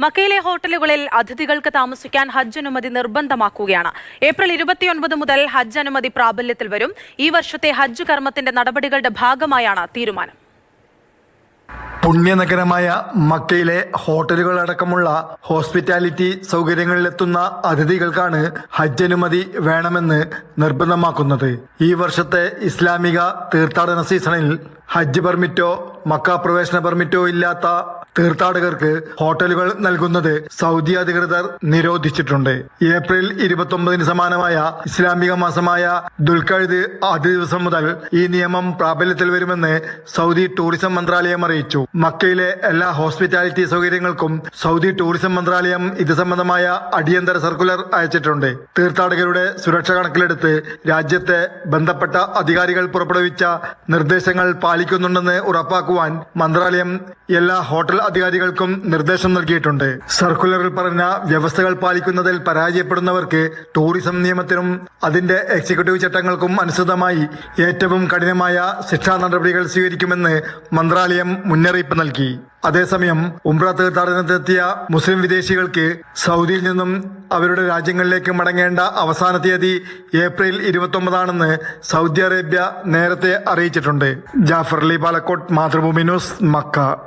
മക്കയിലെ ഹോട്ടലുകളിൽ അതിഥികൾക്ക് താമസിക്കാൻ ഹജ്ജ് അനുമതി നിർബന്ധമാക്കുകയാണ്. ഏപ്രിൽ ഇരുപത്തിയൊൻപത് മുതൽ ഹജ്ജ് അനുമതി പ്രാബല്യത്തിൽ വരും. ഈ വർഷത്തെ ഹജ്ജ് കർമ്മത്തിന്റെ നടപടികളുടെ ഭാഗമായാണ് തീരുമാനം. പുണ്യനഗരമായ മക്കയിലെ ഹോട്ടലുകളടക്കമുള്ള ഹോസ്പിറ്റാലിറ്റി സൗകര്യങ്ങളിലെത്തുന്ന അതിഥികൾക്കാണ് ഹജ്ജ് അനുമതി വേണമെന്ന് നിർബന്ധമാക്കുന്നത്. ഈ വർഷത്തെ ഇസ്ലാമിക തീർത്ഥാടന സീസണിൽ ഹജ്ജ് പെർമിറ്റോ മക്ക പ്രവേശന പെർമിറ്റോ ഇല്ലാത്ത തീർത്ഥാടകർക്ക് ഹോട്ടലുകൾ നൽകുന്നത് സൗദി അധികൃതർ നിരോധിച്ചിട്ടുണ്ട്. ഏപ്രിൽ ഇരുപത്തൊമ്പതിന് സമാനമായ ഇസ്ലാമിക മാസമായ ദുൽഖഴുത് ആദ്യ ദിവസം മുതൽ ഈ നിയമം പ്രാബല്യത്തിൽ വരുമെന്ന് സൗദി ടൂറിസം മന്ത്രാലയം അറിയിച്ചു. മക്കയിലെ എല്ലാ ഹോസ്പിറ്റാലിറ്റി സൗകര്യങ്ങൾക്കും സൗദി ടൂറിസം മന്ത്രാലയം ഇത് സംബന്ധമായ അടിയന്തര സർക്കുലർ അയച്ചിട്ടുണ്ട്. തീർത്ഥാടകരുടെ സുരക്ഷ കണക്കിലെടുത്ത് രാജ്യത്തെ ബന്ധപ്പെട്ട അധികാരികൾ പുറപ്പെടുവിച്ച നിർദ്ദേശങ്ങൾ പാലിക്കുന്നുണ്ടെന്ന് ഉറപ്പാക്കുവാൻ മന്ത്രാലയം എല്ലാ ഹോട്ടൽ അധികാരികൾക്കും നിർദ്ദേശം നൽകിയിട്ടുണ്ട്. സർക്കുലറിൽ പറഞ്ഞ വ്യവസ്ഥകൾ പാലിക്കുന്നതിൽ പരാജയപ്പെടുന്നവർക്ക് ടൂറിസം നിയമത്തിനും അതിന്റെ എക്സിക്യൂട്ടീവ് ചട്ടങ്ങൾക്കും അനുസൃതമായി ഏറ്റവും കഠിനമായ ശിക്ഷാ നടപടികൾ സ്വീകരിക്കുമെന്ന് മന്ത്രാലയം മുന്നറിയിപ്പ് നൽകി. അതേസമയം ഉംറ തീർത്ഥാടനത്തിനെത്തിയ മുസ്ലിം വിദേശികൾക്ക് സൗദിയിൽ നിന്നും അവരുടെ രാജ്യങ്ങളിലേക്ക് മടങ്ങേണ്ട അവസാന തീയതി ഏപ്രിൽ ഇരുപത്തൊമ്പതാണെന്ന് സൗദി അറേബ്യ നേരത്തെ അറിയിച്ചിട്ടുണ്ട്. Jafar Ali Palakkot Mathrubhumi news Mecca.